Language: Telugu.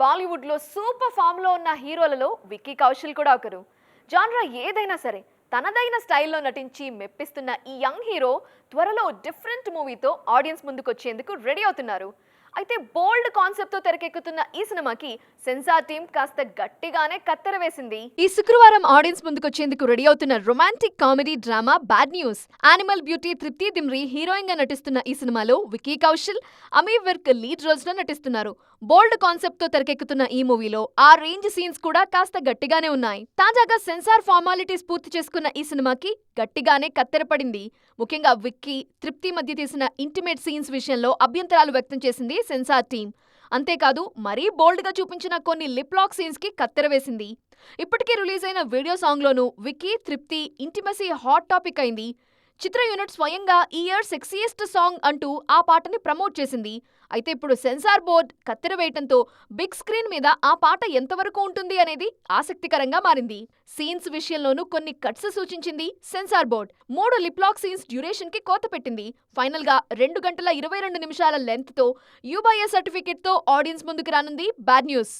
బాలీవుడ్లో సూపర్ ఫామ్లో ఉన్న హీరోలలో విక్కీ కౌశల్ కూడా ఒకరు. జాన్రా ఏదైనా సరే తనదైన స్టైల్లో నటించి మెప్పిస్తున్న ఈ యంగ్ హీరో త్వరలో డిఫరెంట్ మూవీతో ఆడియన్స్ ముందుకొచ్చేందుకు రెడీ అవుతున్నారు. అయితే బోల్డ్ కాన్సెప్ట్తో తెరకెక్కుతున్న ఈ సినిమాకి సెన్సార్ టీం కాస్త గట్టిగానే కత్తెర వేసింది. ఈ శుక్రవారం ఆడియన్స్ ముందుకొచ్చేందుకు రెడీ అవుతున్న romantic comedy drama bad news. Animal beauty Tripti Dimri హీరోయిన్గా నటిస్తున్న ఈ సినిమాలో విక్కీ కౌశల్ అమీ విర్క్ లీడ్ రోల్స్లో నటిస్తున్నారు. బోల్డ్ కాన్సెప్ట్తో తెరకెక్కుతున్న ఈ మూవీలో ఆ రేంజ్ సీన్స్ కూడా కాస్త గట్టిగానే ఉన్నాయి. తాజాగా సెన్సార్ ఫార్మాలిటీస్ పూర్తి చేసుకున్న ఈ సినిమాకి గట్టిగానే కత్తెర పడింది. ముఖ్యంగా విక్కీ తృప్తి మధ్య తీసిన ఇంటిమేట్ సీన్స్ విషయంలో అభ్యంతరాలు వ్యక్తం చేసింది సెన్సార్ టీం అంతేకాదు మరీ బోల్డ్గా చూపించిన కొన్ని లిప్ లాక్ సీన్స్కి కత్తెర వేసింది. ఇప్పటికే రిలీజ్ అయిన వీడియో సాంగ్లోనూ విక్కీ తృప్తి ఇంటిమసీ హాట్ టాపిక్ అయింది. చిత్ర యూనిట్ స్వయంగా ఈ ఇయర్ సెక్సీయెస్ట్ సాంగ్ అంటూ ఆ పాటని ప్రమోట్ చేసింది. అయితే ఇప్పుడు సెన్సార్ బోర్డ్ కత్తెర వేయటంతో బిగ్ స్క్రీన్ మీద ఆ పాట ఎంతవరకు ఉంటుంది అనేది ఆసక్తికరంగా మారింది. సీన్స్ విషయంలోనూ కొన్ని కట్స్ సూచించింది సెన్సార్ బోర్డ్. మూడు లిప్లాక్ సీన్స్ డ్యూరేషన్కి కోత పెట్టింది. ఫైనల్గా రెండు గంటల ఇరవై రెండు నిమిషాల లెంత్తో యూబైఏ సర్టిఫికెట్తో ఆడియన్స్ ముందుకు రానుంది బ్యాడ్ న్యూస్.